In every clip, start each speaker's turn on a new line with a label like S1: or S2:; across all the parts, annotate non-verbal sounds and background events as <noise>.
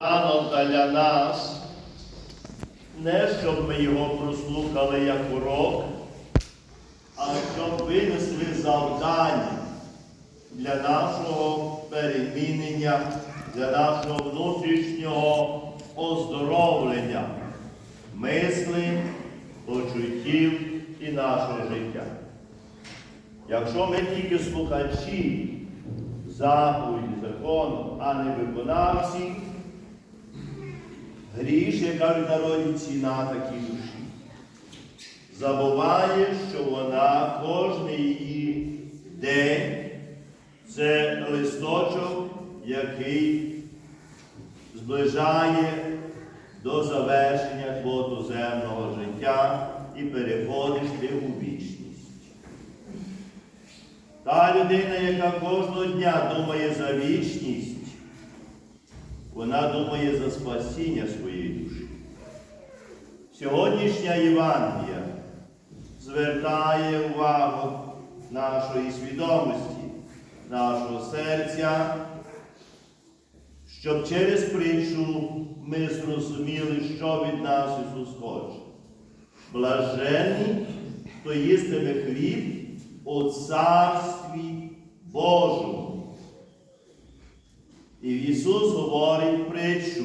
S1: Ранок для нас, не щоб ми його прослухали як урок, а щоб винесли завдання для нашого перемінення, для нашого внутрішнього оздоровлення, мисли, почуттів і нашого життя. Якщо ми тільки слухачі заповіді закону, а не виконавці, Гріш, як кажуть в народі, ціна такій душі. Забуває, що вона кожний її день це листочок, який зближає до завершення твого життя і переходиш ти у вічність. Та людина, яка кожного дня думає за вічність, вона думає за спасіння своєї душі. Сьогоднішня Євангелія звертає увагу нашої свідомості, нашого серця, щоб через притчу ми зрозуміли, що від нас Ісус хоче. Блаженні, хто їстиме хліб у Царстві Божому. І Ісус говорить притчу.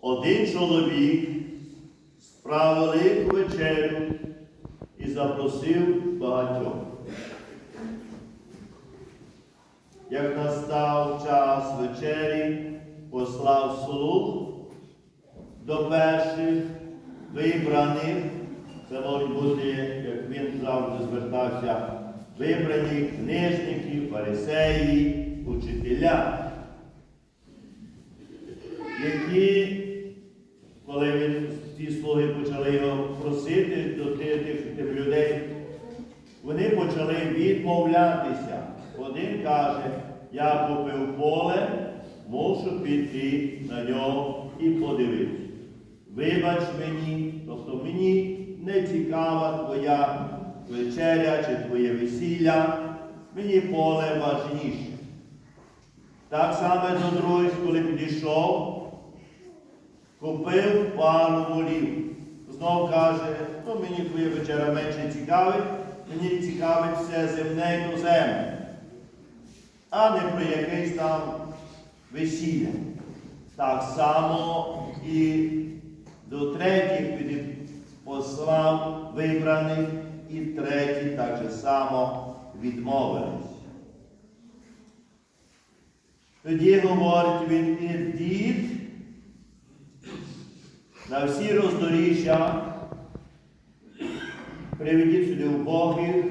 S1: Один чоловік справив велику вечерю і запросив багатьох. Як настав час вечері, послав слуг до перших вибраних, це можуть бути, як він завжди звертався, вибрані книжники, фарисеї, учителя, які, коли він, ці слуги почали його просити до тих, людей, вони почали відмовлятися. Один каже, я купив поле, мушу піти на нього і подивитися. Вибач мені, тобто мені не цікава твоя вечеря чи твоє весілля, мені поле важніше. Так само до других, коли підійшов, купив пару волів. Знов каже, ну мені твоя вечеря менше цікавить, мені цікавить все земне і туземне, а не про якесь там весілля. Так само і до третіх послав вибраних і треті так же само відмовились. Тоді говорить він, ідіть на всі роздоріжжя, приведіть сюди убогих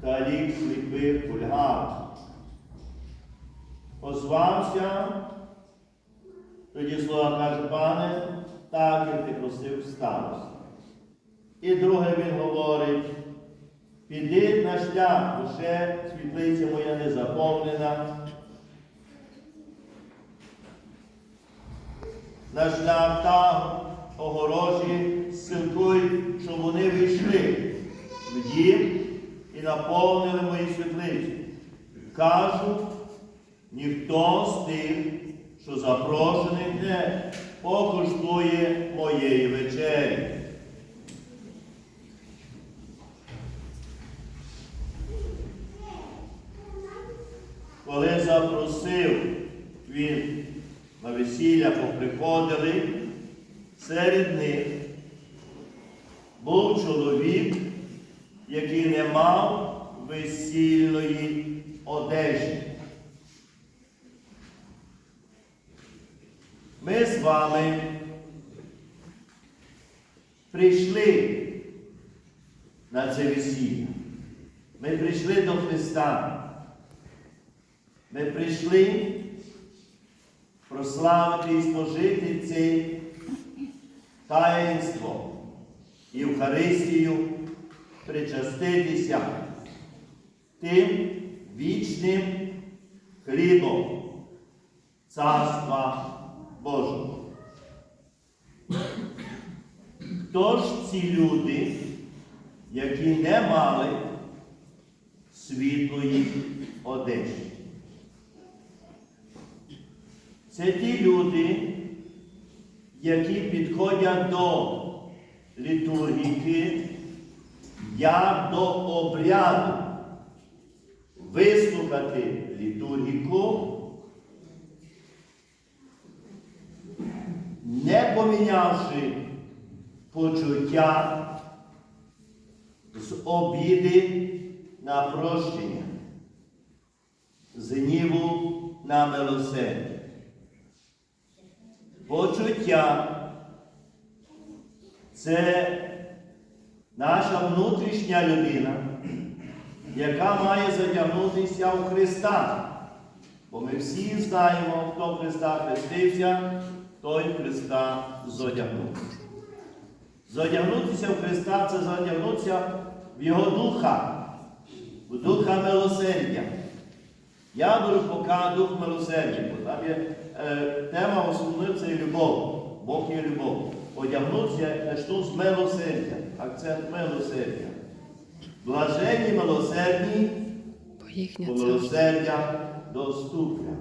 S1: та лік сліпих кульгат. Озвався, тоді слова каже, пане, так як ти просив сталося. І друге він говорить, піди на шлях, ще світлиця моя не заповнена. На шлях там огорожі силкуй, щоб вони вийшли в дім і наповнили мої світлиці. Кажу, ніхто з тих, що запрошений не покуштує моєї вечері. коли запросив він на весілля, поприходили, серед них був чоловік, який не мав весільної одежі. Ми з вами прийшли на це весілля. Ми прийшли до Христа. Ми прийшли прославити і спожити це таїнство Євхаристію, причаститися тим вічним хлібом Царства Божого. Хто ж ці люди, які не мали світлої одежі? Це ті люди, які підходять до літургіки як до обряду вислухати літургіку, не помінявши почуття з обіди на прощення, з гніву на милосердя. Почуття це наша внутрішня людина, яка має затягнутися у Христа. Бо ми всі знаємо, хто Христа хрестився, той Христа зодягнувся. Зодягнутися в Христа це задягнутися в Його Духа, в Духа милосердя. Я беру поки дух милосердя, бо там є е, тема основна це любов. Бог є любов. Одягнутися почну з милосердя, акцент милосердя. Блаженні милосердні,
S2: Бо
S1: милосердя доступне.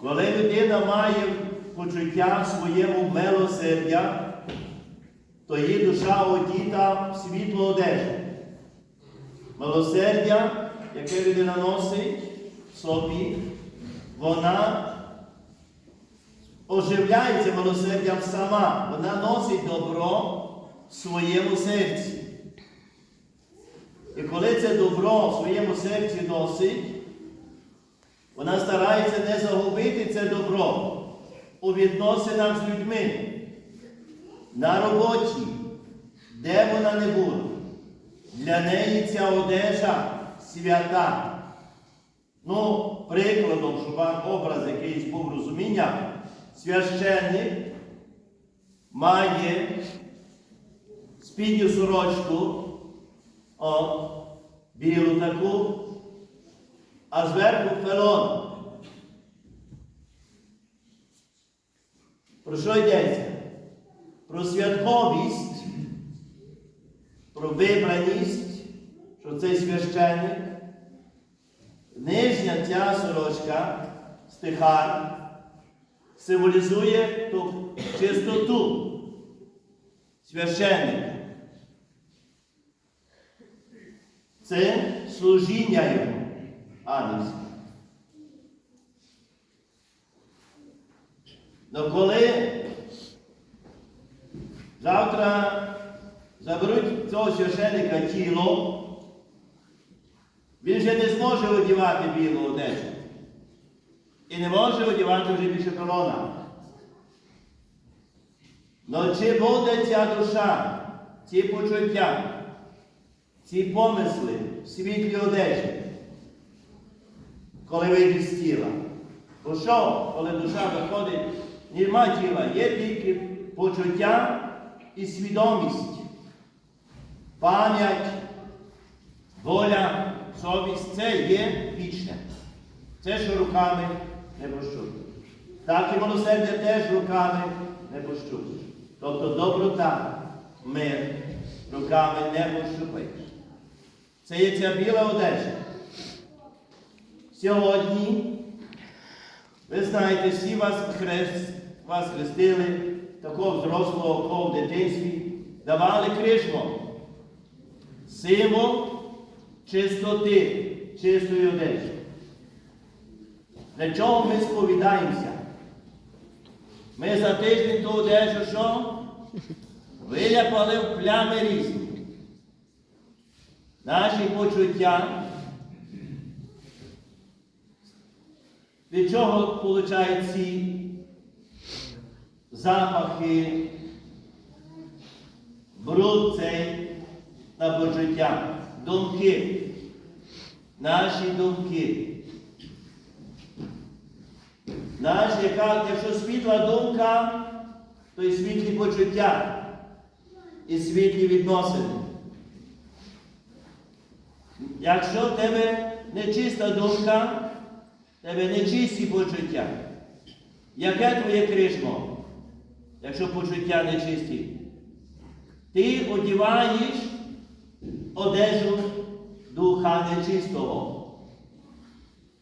S1: Коли людина має почуття своєму милосердя, то її душа одіта в світло одежу. Милосердя, яке людина носить в собі, вона оживляється милосердям сама. Вона носить добро в своєму серці. І коли це добро в своєму серці носить, вона старається не загубити це добро у відносинах з людьми, на роботі, де вона не була. Для неї ця одежа свята. Ну, прикладом, щоб вам образ якийсь був розуміння, священник має спідню сорочку, о, білу таку, а зверху фелон. Про що йдеться? Про святковість, про вибраність, що цей священник, нижня ця сорочка, стихар, символізує ту чистоту священника. Це служіння йому, ангельське. Но коли завтра заберуть цього священика тіло, він вже не зможе одягати білу одежу. І не може одягати вже більше колона. Но чи буде ця душа, ці почуття, ці помисли в світлі одежі, коли вийде з тіла? Бо що, коли душа виходить, нема тіла, є тільки почуття і свідомість, пам'ять, воля, совість це є вічне. Це що руками не пощупиш. Так і милосердя теж руками не пощупиш. Тобто доброта, мир руками не пощупаєш. Це є ця біла одежа. Сьогодні, ви знаєте, всі вас, хрест, вас хрестили, такого взрослого кого в дитинстві, давали крижмо. Символ чистоти, чистої одежі. Для чого ми сповідаємося? Ми за тиждень ту одежу що? Виляпали в плями різні. Наші почуття. Від чого получають ці запахи, бруд цей на почуття, думки, наші думки. Знаєш, яка, якщо світла думка, то і світлі почуття і світлі відносини. Якщо в тебе нечиста думка, в тебе нечисті почуття. Яке твоє кришмо, якщо почуття нечисті? Ти одіваєш одежу духа нечистого.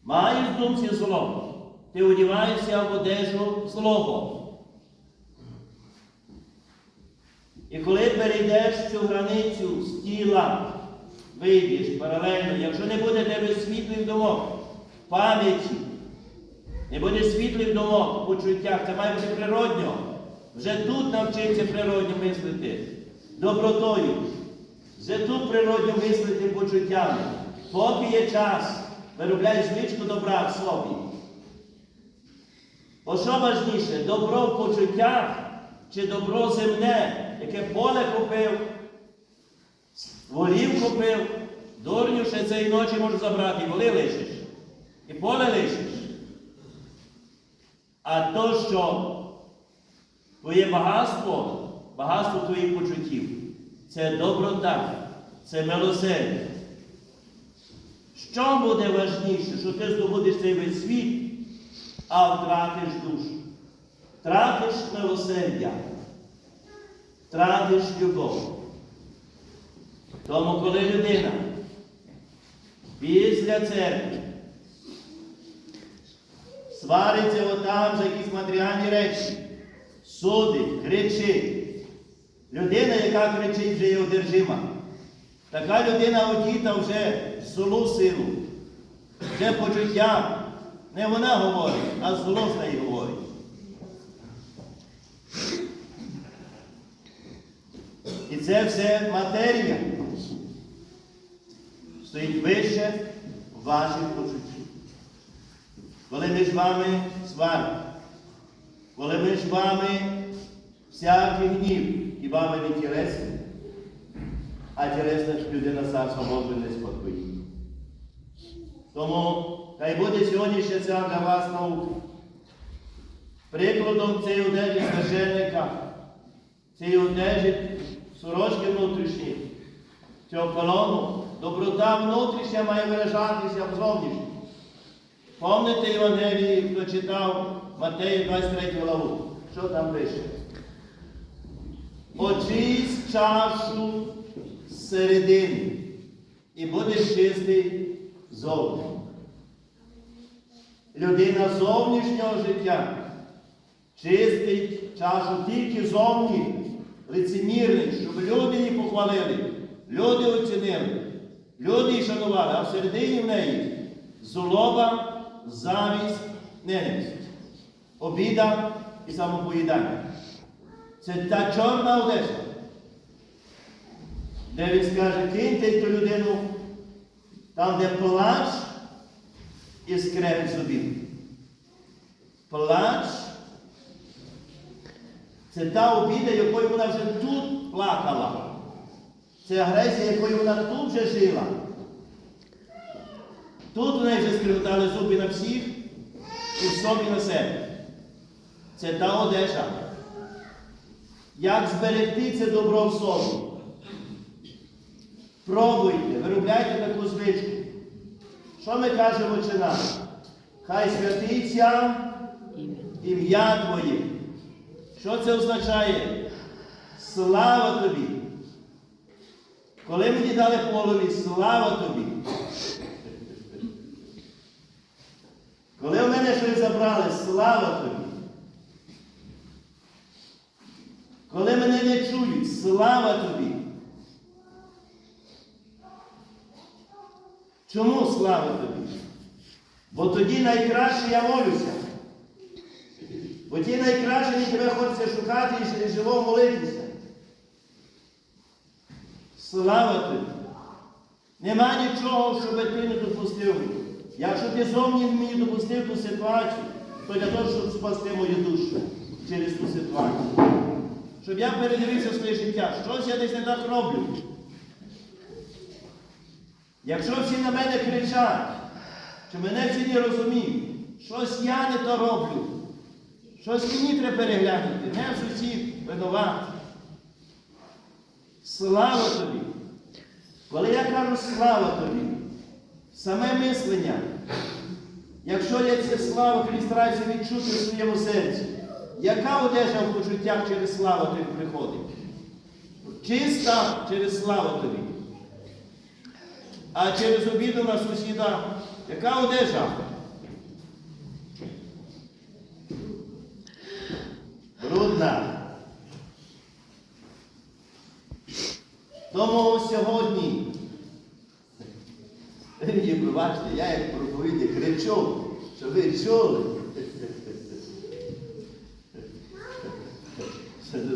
S1: Маєш в думці зло, ти одіваєшся в одежу злого. І коли перейдеш цю границю з тіла, вийдеш паралельно, якщо не буде тебе світлих думок, пам'яті, не буде світлих думок, почуттях, це має бути природньо. Вже тут навчиться природньо мислити, добротою. Вже тут природньо мислити почуттями. Поки є час, виробляй звичку добра в собі. Бо що важніше, добро в почуттях чи добро земне, яке поле купив, волів купив, дурню ще цієї ночі можу забрати, і воли лишиш, і поле лишиш. А то, що твоє багатство, багатство твоїх почуттів, це доброта, це милосердя. Що буде важніше, що ти здобудеш цей весь світ, а втратиш душу? Втратиш милосердя, втратиш любов. Тому, коли людина після церкви свариться отам за якісь матеріальні речі, судить, кричить. Людина, яка кричить, вже є одержима. Така людина одіта вже в злу силу, вже почуття. Не вона говорить, а зло з неї говорить. І це все матерія стоїть вище ваших почуттів. Коли ми з вами сваримо, коли ми з вами всякий гнів, хіба ми не тілесні, а тілесна людина царства Боже не спокоїть. Тому хай буде сьогоднішня ця для вас наука. Прикладом цієї одежі священника, цієї одежі сорочки внутрішні, цього колону, доброта внутрішня має виражатися в зовнішній. Помните Євангелії, хто читав Матея 23 главу? Що там пише? Очисть чашу зсередини і будеш чистий зовні. Людина зовнішнього життя чистить чашу тільки зовні, лицемірний, щоб люди її похвалили, люди оцінили, люди її шанували, а всередині в неї злоба, завість, ненависть, обіда і самопоїдання. Це та чорна одежа, де він скаже, киньте ту людину там, де плач і скрегіт зубів. Плач це та обіда, якою вона вже тут плакала. Це агресія, якою вона тут вже жила. Тут у неї вже скриготали зуби на всіх і в собі на себе. Це та одежа. Як зберегти це добро в собі? Пробуйте, виробляйте таку звичку. Що ми кажемо чи нам? Хай святиться ім'я Твоє. Що це означає? Слава тобі! Коли мені дали полові, слава тобі! Коли в мене щось забрали, слава тобі! Коли мене не чують, слава тобі! Чому слава тобі? Бо тоді найкраще я молюся. Бо ті найкраще тебе хочеться шукати і живо молитися. Слава тобі! Нема нічого, щоб ти не допустив. Якщо ти зовні мені допустив ту ситуацію, то для того, щоб спасти мою душу через ту ситуацію. Щоб я передивився своє життя, щось я десь не так роблю. Якщо всі на мене кричать, що мене всі не розуміють, щось я не то роблю, щось мені треба переглянути, не сусід винувати. Слава тобі! Коли я кажу слава тобі, саме мислення, якщо я цю славу тобі стараюся відчути в своєму серці, яка одежа в почуттях через славу тобі приходить? Чиста через славу тобі. А через обіду на сусіда яка одежа? Брудна. Тому сьогодні, <laughs> мені пробачте, я як проповідник кричу, що ви чули.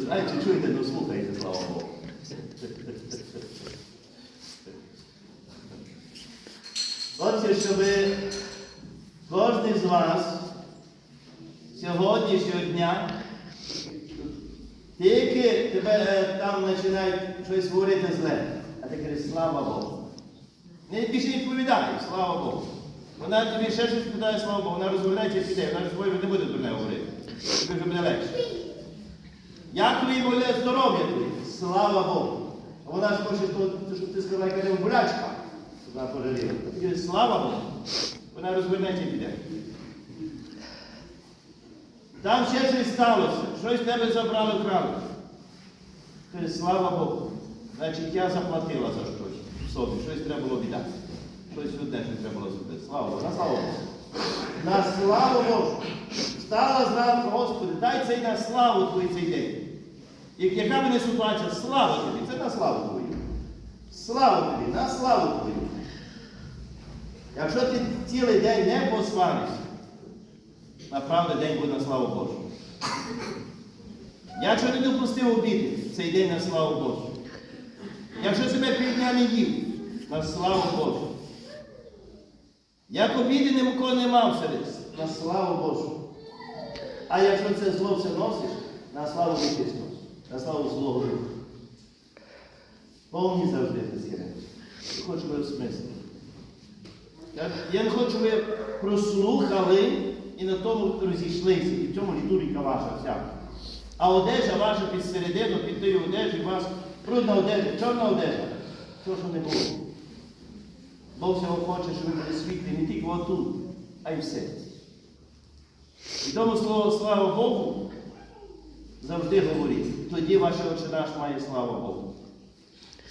S1: Знаєте, чуєте, ну слухайте, слава Богу. Отже, щоб кожен з вас сьогоднішнього дня тільки тебе е, там починають щось говорити зле, а ти кажеш, слава Богу. Не більше відповідає, слава Богу. Вона тобі ще щось питає, слава Богу, вона розмовляється і піде, вона ж не буде дурне говорити. Тобі вже буде легше. Як твої воля здоров'я твоє? Слава Богу. А вона ж хоче, щоб ти сказала, яка не болячка. Вона пожаліла. Ти слава Богу. Вона розвернеться піде. Там ще щось сталося, щось тебе забрали крали. Каже, слава Богу. Значить, я заплатила за щось в собі, щось треба було віддати. Щось одне, що треба було зробити. Слава Богу, на славу Богу. На славу Божу. Стала зранку, Господи, дай цей на славу Твою цей день. Яка мене ситуація? Слава тобі, це на славу Твою. Слава тобі, на славу Твою. Якщо ти цілий день не посваришся, направду день буде на славу Божу. Якщо не допустив обіди, цей день на славу Божу. Якщо себе півдня не їв, на славу Божу. Як обіди нікого не мав серед, на славу Божу. А якщо це зло все носиш, на славу Вітчизну, на славу Злого Духа. Повні завжди такі речі. Я хочу ви осмислити. Я, не хочу, щоб ви прослухали і на тому розійшлися, і в цьому літургіка ваша вся. А одежа ваша під середину, під тою одежі, вас брудна одежа, чорна одежа. Що що не було. Бог всього хоче, щоб ви були світлі не тільки отут, а й в серці. І тому слово слава Богу завжди говорить. Тоді ваше очі наш має слава Богу.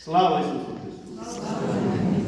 S1: Слава Ісусу Христу!